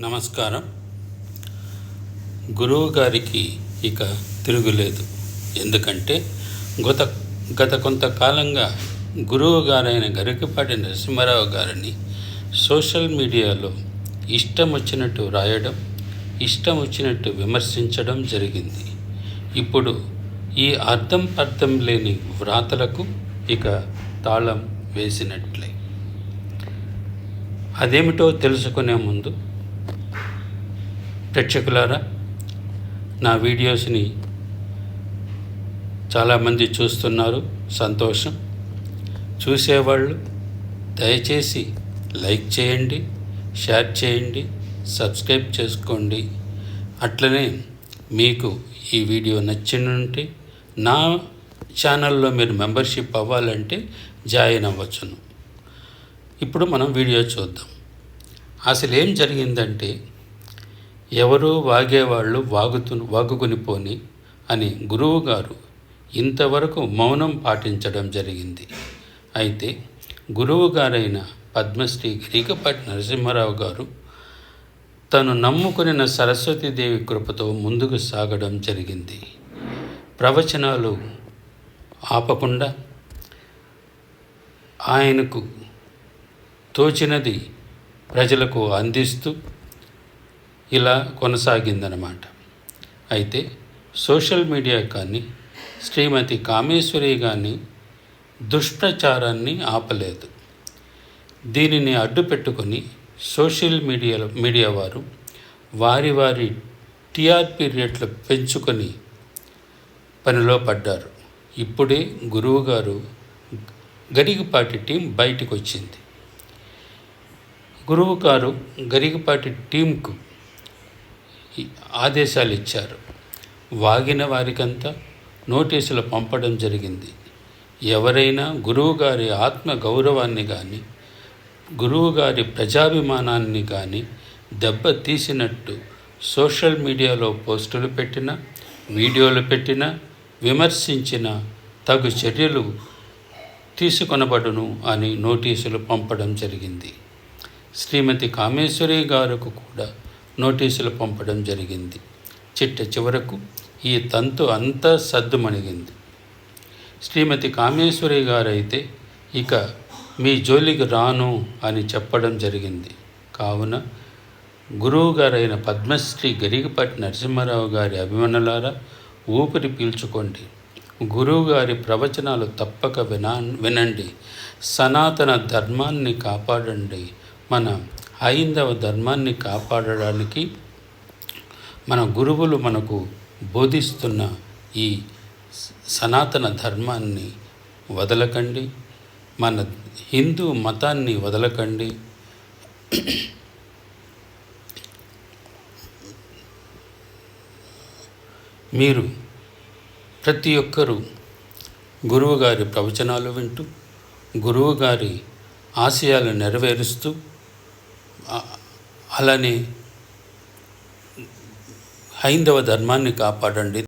నమస్కారం. గురువు గారికి ఇక తిరుగులేదు. ఎందుకంటే గత గత కొంతకాలంగా గురువు గారైన గరికపాటి నరసింహారావు గారిని సోషల్ మీడియాలో ఇష్టం వచ్చినట్టు రాయడం ఇష్టం వచ్చినట్టు విమర్శించడం జరిగింది. ఇప్పుడు ఈ అర్థం అర్థం లేని వ్రాతలకు ఇక తాళం వేసినట్లే. అదేమిటో తెలుసుకునే ముందు ప్రేక్షకులారా నా వీడియోస్ని చాలామంది చూస్తున్నారు సంతోషం. చూసేవాళ్ళు దయచేసి లైక్ చేయండి షేర్ చేయండి సబ్స్క్రైబ్ చేసుకోండి. అట్లనే మీకు ఈ వీడియో నచ్చినంటే నా ఛానల్లో మీరు మెంబర్షిప్ అవ్వాలంటే జాయిన్ అవ్వచ్చును. ఇప్పుడు మనం వీడియో చూద్దాం. అసలు ఏం జరిగిందంటే ఎవరో వాగేవాళ్ళు వాగుతు వాగుకుని పోని అని గురువుగారు ఇంతవరకు మౌనం పాటించడం జరిగింది. అయితే గురువు గారైన పద్మశ్రీ గిరికపాటి నరసింహారావు గారు తను నమ్ముకునిన సరస్వతీదేవి కృపతో ముందుకు సాగడం జరిగింది. ప్రవచనాలు ఆపకుండా ఆయనకు తోచినది ప్రజలకు అందిస్తూ ఇలా కొనసాగిందనమాట అయితే సోషల్ మీడియా కానీ శ్రీమతి కామేశ్వరి కానీ దుష్ప్రచారాన్ని ఆపలేదు. దీనిని అడ్డు పెట్టుకొని సోషల్ మీడియా మీడియా వారు వారి వారి టీఆర్పీ రేట్లు పెంచుకొని పనిలో పడ్డారు. ఇప్పుడే గురువుగారు గరిగిపాటి టీం బయటకు వచ్చింది గురువు గారు టీంకు ఆదేశాలు ఇచ్చారు వాగిన వారికంతా నోటీసులు పంపడం జరిగింది. ఎవరైనా గురువుగారి ఆత్మ గౌరవాన్ని కానీ గురువుగారి ప్రజాభిమానాన్ని కానీ దెబ్బ తీసినట్టు సోషల్ మీడియాలో పోస్టులు పెట్టిన వీడియోలు పెట్టిన విమర్శించిన తగు చర్యలు తీసుకొనబడును అని నోటీసులు పంపడం జరిగింది. శ్రీమతి కామేశ్వరి గారికి కూడా నోటీసులు పంపడం జరిగింది. చిట్ట చివరకు ఈ తంతు అంతా సద్దుమణిగింది. శ్రీమతి కామేశ్వరి గారైతే ఇక మీ జోలికి రాను అని చెప్పడం జరిగింది. కావున గురువు గారైన పద్మశ్రీ గరిగపాటి నరసింహారావు గారి అభిమానులారా ఊపిరి పీల్చుకోండి. గురువు గారి ప్రవచనాలు తప్పక వినా వినండి. సనాతన ధర్మాన్ని కాపాడండి. మన హైందవ ధర్మాన్ని కాపాడడానికి మన గురువులు మనకు బోధిస్తున్న ఈ సనాతన ధర్మాన్ని వదలకండి మన హిందూ మతాన్ని వదలకండి. మీరు ప్రతి ఒక్కరూ గురువుగారి ప్రవచనాలు వింటూ గురువుగారి ఆశయాలు నెరవేరుస్తూ అలానే హైందవ ధర్మాన్ని కాపాడండి.